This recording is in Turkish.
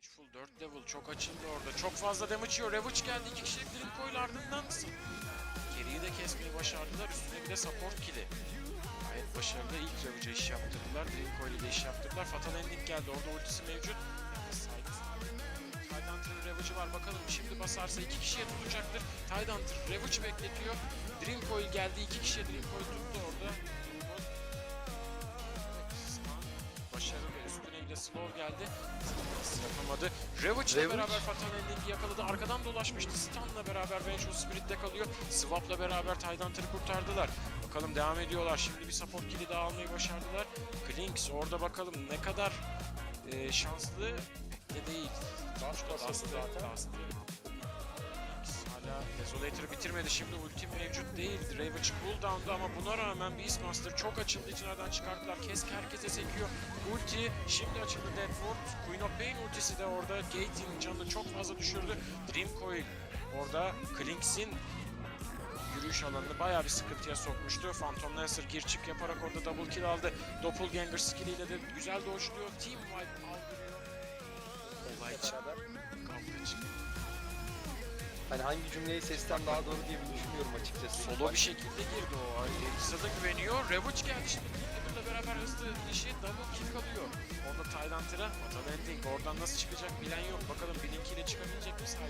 Vengeful 4 level çok açıldı orada. Çok fazla damage yiyor. Ravage geldi. iki kişilik Drinkoil ardından Geriyi de kesmeyi başardılar. Üstüne bir de support kill'i. Gayet başarılı. İlk Ravage'a iş yaptırdılar. Drinkoil ile iş yaptırdılar. Fatal Ending geldi. Orada ultisi mevcut. Tidehunter'ın Ravage'ı var bakalım şimdi basarsa iki kişiye tutacaktır. Tidehunter Ravage bekletiyor. Dreamcoil geldi iki kişiye Dreamcoil tuttu orada. Slow geldi. Yapamadı. Ravage ile beraber Fatal Ending'i yakaladı. Arkadan dolaşmıştı. Stan'la beraber Vengeful Spirit'te kalıyor. Swap'la beraber Tidehunter'ı kurtardılar. Bakalım devam ediyorlar. Şimdi bir support kill'i daha almayı başardılar. Klinks orada bakalım ne kadar e, şanslı de değil. Zaten. Dust'ı- Klinks Hala Desolator'ı bitirmedi. Şimdi ulti mevcut değil. Ravage cooldown'da ama buna rağmen Beastmaster çok açıldığı için aradan çıkarttılar. Kesk herkese sekiyor. Ulti şimdi açıldı Deadford. Queen of Pain ultisi de orada. Gate'in canını çok fazla düşürdü. Dreamcoil orada Klinks'in yürüyüş alanını bayağı bir sıkıntıya sokmuştu. Phantom Lancer gir çık yaparak orada double kill aldı. Doppelganger skilliyle de güzel dojluyor. Team wipe aldırıyor. Olay çıktı. Hani hangi cümleyi sesten daha doğru diye bir düşünüyorum açıkçası. Solo bir şekilde girdi o. Elisa da güveniyor. Ravage geldi şimdi. Beraber hızlı işi double kill kalıyor. Orada Tayland'ıra Fatal Ending. Oradan nasıl çıkacak bilen yok. Bakalım Blink ile çıkabilecek mi içine.